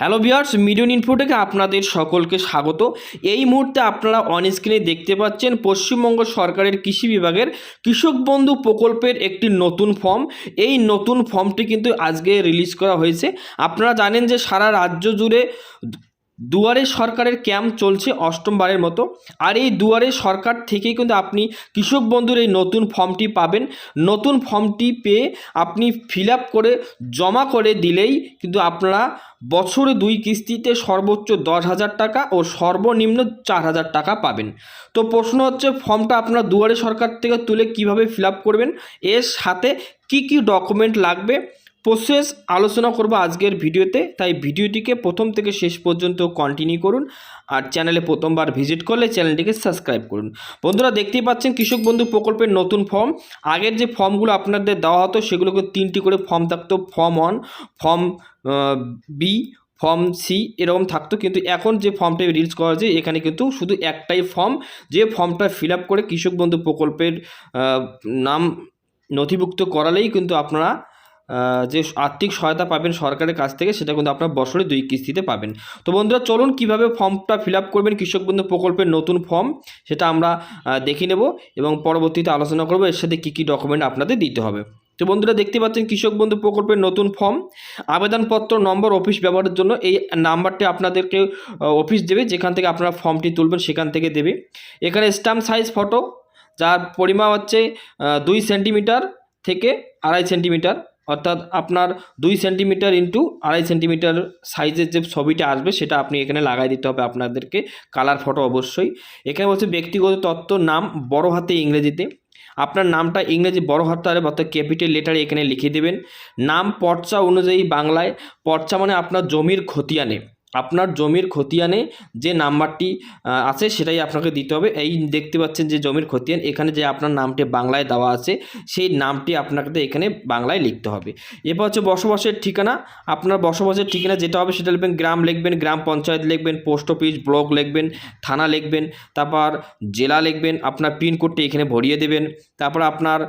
Hello viewers মিডিয়ন info থেকে আপনাদের সকলকে স্বাগত। এই মুহূর্তে আপনারা অন স্ক্রিনে দেখতে পাচ্ছেন পশ্চিমবঙ্গ সরকারের কৃষি বিভাগের কৃষক বন্ধু প্রকল্পের একটি নতুন ফর্ম এই নতুন ফর্মটি কিন্তু আজকে রিলিজ করা হয়েছে। আপনারা জানেন যে সারা রাজ্য জুড়ে দুয়ারে সরকারের ক্যাম্প চলছে অষ্টমবারের মতো। আর এই দুয়ারে সরকার থেকেই কিন্তু আপনি কৃষক বন্ধুর এই নতুন ফর্মটি পাবেন। নতুন ফর্মটি পেয়ে আপনি ফিল করে, জমা করে দিলেই কিন্তু আপনারা বছরে দুই কিস্তিতে সর্বোচ্চ দশ হাজার টাকা ও সর্বনিম্ন চার হাজার টাকা পাবেন। তো প্রশ্ন হচ্ছে, ফর্মটা আপনারা দুয়ারে সরকার থেকে তুলে কীভাবে ফিল করবেন? এর সাথে কি কি ডকুমেন্ট লাগবে? প্রসেস আলোচনা করব আজকের ভিডিওতে। তাই ভিডিওটিকে প্রথম থেকে শেষ পর্যন্ত কন্টিনিউ করুন আর চ্যানেলে প্রথমবার ভিজিট করলে চ্যানেলটিকে সাবস্ক্রাইব করুন। বন্ধুরা, দেখতেই পাচ্ছেন কৃষক বন্ধু প্রকল্পের নতুন ফর্ম আগের যে ফর্মগুলো আপনাদের দেওয়া হতো, সেগুলোকে তিনটি করে ফর্ম থাকতো। Form one form B form C এরকম থাকতো। কিন্তু এখন যে ফর্মটা রিলিজ করা হয়েছে, এখানে কিন্তু শুধু একটাই ফর্ম যে ফর্মটা ফিল করে কৃষক বন্ধু প্রকল্পের নাম নথিভুক্ত করালেই কিন্তু আপনারা যে আর্থিক সহায়তা পাবেন সরকারের কাছ থেকে, সেটা কিন্তু আপনার বছরে দুই কিস্তিতে পাবেন। তো বন্ধুরা, চলুন কীভাবে ফর্মটা ফিল করবেন কৃষক বন্ধু প্রকল্পের নতুন ফর্ম, সেটা আমরা দেখে নেব এবং পরবর্তীতে আলোচনা করব এর সাথে কী কী ডকুমেন্ট আপনাদের দিতে হবে। তো বন্ধুরা, দেখতে পাচ্ছেন কৃষক বন্ধু প্রকল্পের নতুন ফর্ম, আবেদনপত্র নম্বর অফিস ব্যবহারের জন্য এই নাম্বারটি আপনাদেরকে অফিস দেবে, যেখান থেকে আপনারা ফর্মটি তুলবেন সেখান থেকে দেবে। এখানে স্ট্যাম্প সাইজ ফটো যার পরিমাপ হচ্ছে দুই সেন্টিমিটার থেকে আড়াই সেন্টিমিটার অর্থাৎ আপনার দুই সেন্টিমিটার ইন্টু আড়াই সেন্টিমিটার সাইজের যে ছবিটা আসবে, সেটা আপনি এখানে লাগাই দিতে হবে আপনাদেরকে। কালার ফটো অবশ্যই। এখানে বলছে ব্যক্তিগত তত্ত্ব, নাম বড় হাতে ইংরেজিতে। আপনার নামটা ইংরেজি বড় হাতারে অর্থাৎ ক্যাপিটাল লেটারে এখানে লিখে দেবেন। নাম পর্চা অনুযায়ী বাংলায়, পর্চা মানে আপনার জমির খতিয়ানে। আপনার জমির খতিয়ানে যে নাম্বারটি আছে সেটাই আপনাকে দিতে হবে। এই দেখতে পাচ্ছেন যে জমির খতিয়ান, এখানে যে আপনার নামটি বাংলায় দেওয়া আছে, সেই নামটি আপনাকে এখানে বাংলায় লিখতে হবে। এরপর হচ্ছে বসবাসের ঠিকানা। আপনার বসবাসের ঠিকানা যেটা হবে সেটা লিখবেন গ্রাম লিখবেন, গ্রাম পঞ্চায়েত লিখবেন, পোস্ট অফিস, ব্লক লিখবেন, থানা লিখবেন, তারপর জেলা লিখবেন, আপনার পিনকোডটি এখানে ভরিয়ে দেবেন, তারপর আপনার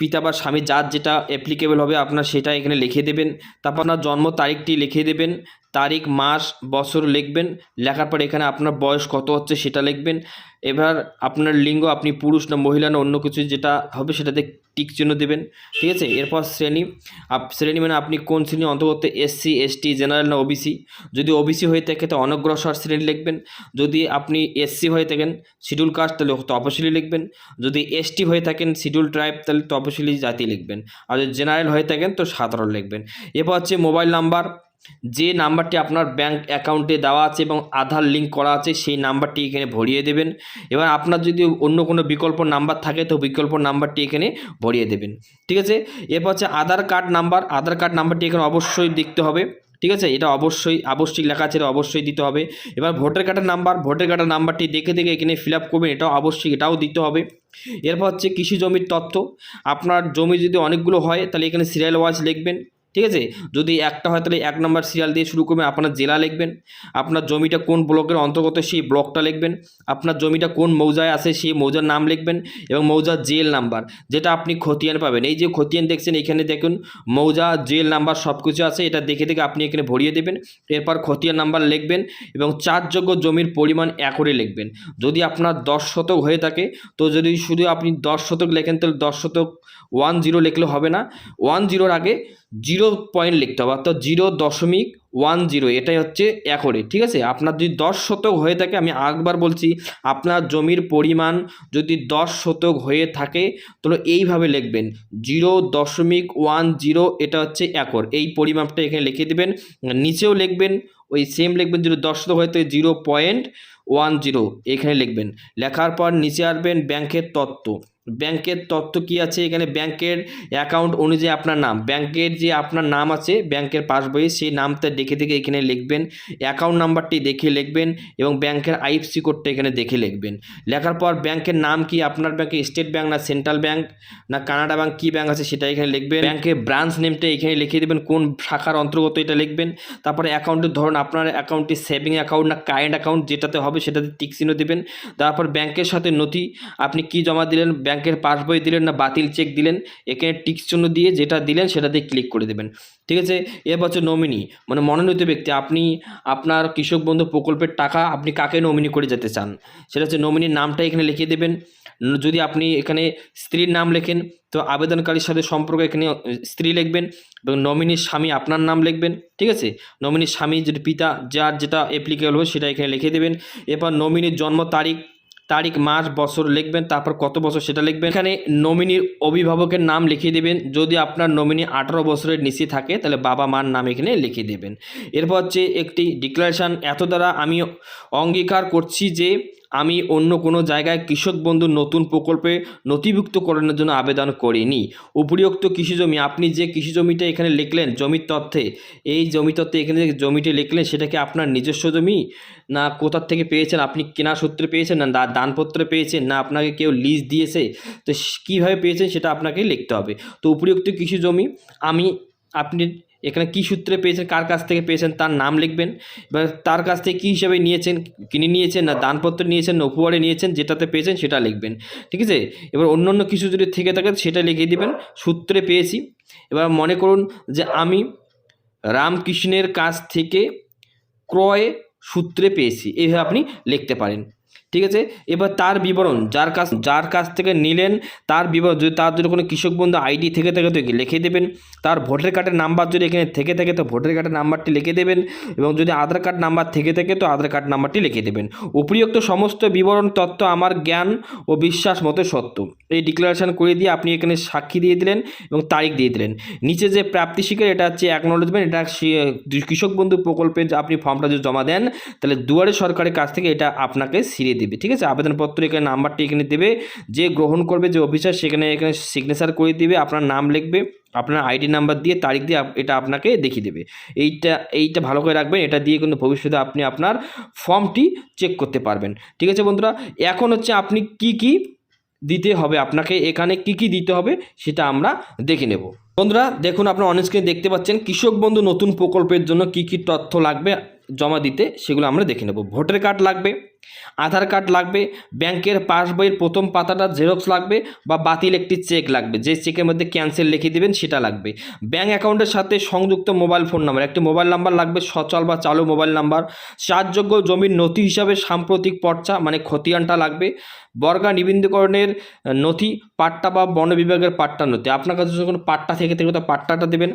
পিতা বা স্বামী যার যেটা অ্যাপ্লিকেবল হবে আপনার সেটা এখানে লিখে দেবেন, তারপর আপনার জন্ম তারিখটি লিখে দেবেন তারিখ, মাস, বছর লিখবেন। লেখার পর এখানে আপনার বয়স কত হচ্ছে সেটা লিখবেন। এবার আপনার লিঙ্গ, আপনি পুরুষ না মহিলা না অন্য কিছু যেটা হবে সেটাতে টিক চিহ্ন দেবেন। ঠিক আছে? এরপর শ্রেণি। আপ, শ্রেণি মানে আপনি কোন শ্রেণি অন্তর্গত? এসসি, এসটি, জেনারেল না ওবিসি? যদি ওবিসি হয়ে থাকে তো অনগ্রসর শ্রেণি লিখবেন। যদি আপনি এসসি হয়ে থাকেন, শিডিউল কাস্ট, তাহলে তপশিলি লিখবেন। যদি এসটি হয়ে থাকেন, শিডিউল ট্রাইব, তাহলে তপশিলি জাতি লিখবেন। আর যদি জেনারেল হয়ে থাকেন, তো সাধারণ লিখবেন। এরপর হচ্ছে মোবাইল নাম্বার। যে নাম্বারটি আপনার ব্যাংক অ্যাকাউন্টে দেওয়া আছে এবং আধার লিঙ্ক করা আছে, সেই নাম্বারটি এখানে ভরিয়ে দেবেন। এবার আপনার যদি অন্য কোনো বিকল্প নাম্বার থাকে, তো বিকল্প নাম্বারটি এখানে ভরিয়ে দেবেন। ঠিক আছে? এরপর হচ্ছে Aadhaar card number Aadhaar card নাম্বারটি এখানে অবশ্যই দেখতে হবে। ঠিক আছে? এটা অবশ্যই আবশ্যিক লেখা আছে, এটা অবশ্যই দিতে হবে। এবার ভোটার কার্ডের নাম্বার ভোটার কার্ডের নাম্বারটি দেখে দেখে এখানে ফিল আপ করবেন, এটাও অবশ্যই, এটাও দিতে হবে। এরপর হচ্ছে কৃষি জমির তথ্য। আপনার জমি যদি অনেকগুলো হয়, তাহলে এখানে সিরিয়াল ওয়াইজ লিখবেন। ঠিক আছে? যদি একটা হয় তাহলে এক নম্বর সিরিয়াল দিয়ে শুরু করবেন, আপনার জেলা লিখবেন, আপনার জমিটা কোন ব্লকের অন্তর্গত সেই ব্লকটা লিখবেন, আপনার জমিটা কোন মৌজায় আছে সেই মৌজার নাম লিখবেন এবং মৌজার জেল নাম্বার, যেটা আপনি খতিয়ান পাবেন। এই যে খতিয়ান দেখছেন, এখানে দেখুন, মৌজা, জেল নাম্বার সব কিছু আছে, এটা দেখে দেখে আপনি এখানে ভরিয়ে দেবেন, এরপর খতিয়ান নাম্বার লিখবেন এবং চারযোগ্য জমির পরিমাণ একরে লিখবেন। যদি আপনার দশ শতক হয়ে থাকে, তো যদি শুধু আপনি দশ শতক লেখেন, তাহলে দশ শতক ওয়ান জিরো লিখলে হবে না। ওয়ান জিরোর আগে জিরো পয়েন্ট লিখতে হবে, অর্থাৎ জিরো দশমিক ওয়ান জিরো, এটাই হচ্ছে একরে, ঠিক আছে? আপনার যদি দশ শতক হয়ে থাকে, আমি আরেকবার বলছি, আপনার জমির পরিমাণ যদি দশ শতক হয়ে থাকে, তাহলে এইভাবে লিখবেন, জিরো দশমিক ওয়ান জিরো, এটা হচ্ছে একর, এই পরিমাপটা এখানে লিখে দেবেন, নিচেও লিখবেন, ওই সেম লিখবেন, যদি দশ শতক হয়ে থাকে, জিরো পয়েন্ট ওয়ান জিরো, এখানে লিখবেন, লেখার পর নিচে আসবেন ব্যাংকের তত্ত্ব ব্যাংকের তথ্য কি আছে? এখানে ব্যাংকের অ্যাকাউন্ট অনুযায়ী আপনার নাম। ব্যাংকের যে আপনার নাম আছে, ব্যাংকের পাসবইয়ে সেই নামটা দেখে দেখে এখানে লিখবেন। অ্যাকাউন্ট নাম্বারটি দেখে লিখবেন এবং ব্যাংকের আইএফসি কোডটা এখানে দেখে লিখবেন। লেখার পর ব্যাংকের নাম কি আপনার ব্যাংকে স্টেট ব্যাংক না সেন্ট্রাল ব্যাংক না কানাডা ব্যাংক কী ব্যাংক আছে সেটা এখানে লিখবেন। ব্যাংকের ব্রাঞ্চ নেমটা এখানে লিখে দেবেন, কোন শাখার অন্তর্গত এটা লিখবেন। তারপরে অ্যাকাউন্টের ধরুন আপনার অ্যাকাউন্টটি সেভিং অ্যাকাউন্ট না কারেন্ট অ্যাকাউন্ট যেটাতে হবে সেটাতে টিক চিহ্ন দেবেন। তারপর ব্যাংকের সাথে নথি আপনি কি জমা দিলেন? ব্যাংকের পাসবই দিলেন না, বাতিল চেক দিলেন, এখানে টিক্স চিহ্ন দিয়ে যেটা দিলেন সেটা দিয়ে ক্লিক করে দেবেন। ঠিক আছে? এরপর হচ্ছে নমিনি মানে মনোনীত ব্যক্তি। আপনি আপনার কৃষক বন্ধু প্রকল্পের টাকা আপনি কাকে নমিনি করে যেতে চান? সেটা হচ্ছে নমিনির নামটা এখানে লিখে দেবেন। যদি আপনি এখানে স্ত্রীর নাম লেখেন, তো আবেদনকারীর সাথে সম্পর্ক এখানে স্ত্রী লিখবেন এবং নমিনির স্বামী আপনার নাম লিখবেন। ঠিক আছে? নমিনির স্বামী যদি পিতা, যার যেটা অ্যাপ্লিকেবল হবে সেটা এখানে লিখে দেবেন। এরপর নমিনির জন্ম তারিখ তারিখ, মাস, বছর লিখবেন, তারপর কত বছর সেটা লিখবেন। এখানে নমিনির অভিভাবকের নাম লিখিয়ে দেবেন। যদি আপনার নমিনি আঠারো বছরের নিচে থাকে, তাহলে বাবা মার নাম এখানে লিখে দেবেন। এরপর হচ্ছে একটি ডিক্লারেশান এত দ্বারা আমি অঙ্গীকার করছি যে আমি অন্য কোনো জায়গায় কৃষক বন্ধু নতুন প্রকল্পে নথিভুক্তকরণের জন্য আবেদন করিনি। উপরিউক্ত কৃষি জমি, আপনি যে কৃষি জমিটা এখানে লিখলেন, জমির তথ্যে, এই জমি তথ্যে এখানে যে জমিটি লিখলেন, সেটা কি আপনার নিজস্ব জমি? না কোথার থেকে পেয়েছেন? আপনি কেনা সূত্রে পেয়েছেন? না দা- দানপত্রে পেয়েছেন? না আপনাকে কেউ লিজ দিয়েছে? তো কীভাবে পেয়েছেন সেটা আপনাকে লিখতে হবে। তো উপরিউক্ত কৃষি জমি, আমি, আপনি এখানে কী সূত্রে পেয়েছেন, কার কাছ থেকে পেয়েছেন তার নাম লিখবেন। এবার তার কাছ থেকে কী হিসাবে নিয়েছেন, কিনে নিয়েছেন না দানপত্র নিয়েছেন না উপহারে নিয়েছেন, যেটাতে পেয়েছেন সেটা লিখবেন। ঠিক আছে? এবার অন্য অন্য কিছু যদি থেকে থাকে, সেটা লিখে দিবেন, সূত্রে পেয়েছি। এবার মনে করুন যে আমি রামকৃষ্ণের কাছ থেকে ক্রয় সূত্রে পেয়েছি এইভাবে আপনি লিখতে পারেন। ঠিক আছে? এবার তার বিবরণ, যার কাছ যার কাছ থেকে নিলেন, তার বিবরণ, যদি তার যদি কোনো কৃষক বন্ধু আইডি থেকে থাকে তো লিখে দেবেন। তার ভোটার কার্ডের নাম্বার যদি এখানে থেকে থাকে তো ভোটার কার্ডের নাম্বারটি লিখে দেবেন এবং যদি আধার কার্ড নাম্বার থেকে থাকে তো আধার কার্ড নাম্বারটি লিখে দেবেন। উপরিউক্ত সমস্ত বিবরণ, তথ্য আমার জ্ঞান ও বিশ্বাস মতো সত্য। এই ডিক্লারেশন করে দিয়ে আপনি এখানে সাক্ষী দিয়ে দিলেন এবং তারিখ দিয়ে দিলেন। নিচে যে প্রাপ্তি স্বীকার এটা হচ্ছে অ্যাকনোলেজমেন্ট এটা কৃষক বন্ধু প্রকল্পে আপনি ফর্মটা যদি জমা দেন, তাহলে দুয়ারে সরকারের কাছ থেকে এটা আপনাকে সিরিয়ে দেবে, ঠিক আছে? আবেদনপত্র এখানে নাম্বারটি এখানে দেবে, যে গ্রহণ করবে, যে অফিসার, সেখানে এখানে সিগনেচার করে দেবে, আপনার নাম লিখবে, আপনার আইডি নাম্বার দিয়ে, তারিখ দিয়ে এটা আপনাকে দেখিয়ে দেবে। এইটা এইটা ভালো করে রাখবেন, এটা দিয়ে কিন্তু ভবিষ্যতে আপনি আপনার ফর্মটি চেক করতে পারবেন, ঠিক আছে বন্ধুরা? এখন হচ্ছে আপনি কি কি দিতে হবে, আপনাকে এখানে কি কি দিতে হবে, সেটা আমরা দেখে নেব। বন্ধুরা, দেখুন, আপনার অন স্ক্রিনে দেখতে পাচ্ছেন, কৃষক বন্ধু নতুন প্রকল্পের জন্য কি কি তথ্য লাগবে জমা দিতে সেগুলো আমরা দেখে নেব। ভোটার কার্ড লাগবে, আধার কার্ড লাগবে, ব্যাংকের পাসবইয়ের প্রথম পাতাটা জেরক্স লাগবে বা বাতিল একটি চেক লাগবে। যে চেকের মধ্যে ক্যান্সেল লিখে দেবেন সেটা লাগবে। ব্যাংক অ্যাকাউন্টের সাথে সংযুক্ত মোবাইল ফোন নাম্বার, একটি মোবাইল নাম্বার লাগবে, সচল বা চালু মোবাইল নাম্বার। চার্জযোগ্য জমির নথি হিসাবে সাম্প্রতিক পর্চা মানে খতিয়ানটা লাগবে। বর্গা নিবন্ধীকরণের নথি, পাট্টা বা বন বিভাগের পাট্টা নথি। আপনার কাছে যদি কোনো পাট্টা থেকে থাকে, তো পাট্টাটা দেবেন।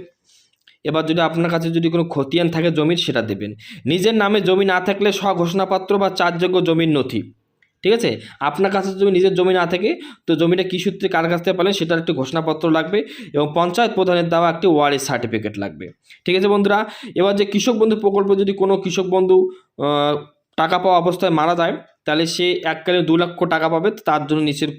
এবার যদি আপনার কাছে যদি কোনো খতিয়ান থাকে জমির, সেটা দেবেন। নিজের নামে জমি না থাকলে স্বঘোষণাপত্র বা চার্জযোগ্য জমির নথি। ঠিক আছে? আপনার কাছে যদি নিজের জমি না থাকে, তো জমিটা কী সূত্রে কার কাছ থেকে পেলেন সেটার একটি ঘোষণাপত্র লাগবে এবং পঞ্চায়েত প্রধানের দেওয়া একটি ওয়ারের সার্টিফিকেট লাগবে। ঠিক আছে বন্ধুরা? এবার যে কৃষক বন্ধু প্রকল্পে যদি কোনো কৃষক বন্ধু টাকা পাওয়া অবস্থায় মারা যায়, তাহলে সে এককালে দু লক্ষ টাকা পাবে, তার জন্য নিচের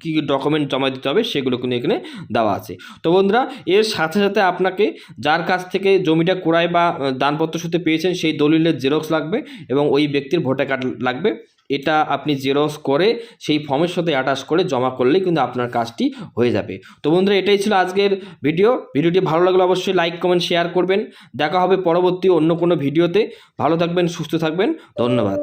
কী কী ডকুমেন্ট জমা দিতে হবে সেগুলো কিন্তু এখানে দেওয়া আছে। তো বন্ধুরা, এর সাথে সাথে আপনাকে যার কাছ থেকে জমিটা ক্রয় বা দানপত্র সূত্রে পেয়েছেন সেই দলিলের জেরক্স লাগবে এবং ওই ব্যক্তির ভোটার কার্ড লাগবে। এটা আপনি জেরক্স করে সেই ফর্মের সাথে অ্যাটাচ করে জমা করলেই কিন্তু আপনার কাজটি হয়ে যাবে। তো বন্ধুরা, এটাই ছিল আজকের ভিডিও ভিডিওটি ভালো লাগলে অবশ্যই লাইক কমেন্ট শেয়ার করবেন। দেখা হবে পরবর্তী অন্য কোনো ভিডিওতে ভালো থাকবেন, সুস্থ থাকবেন। ধন্যবাদ।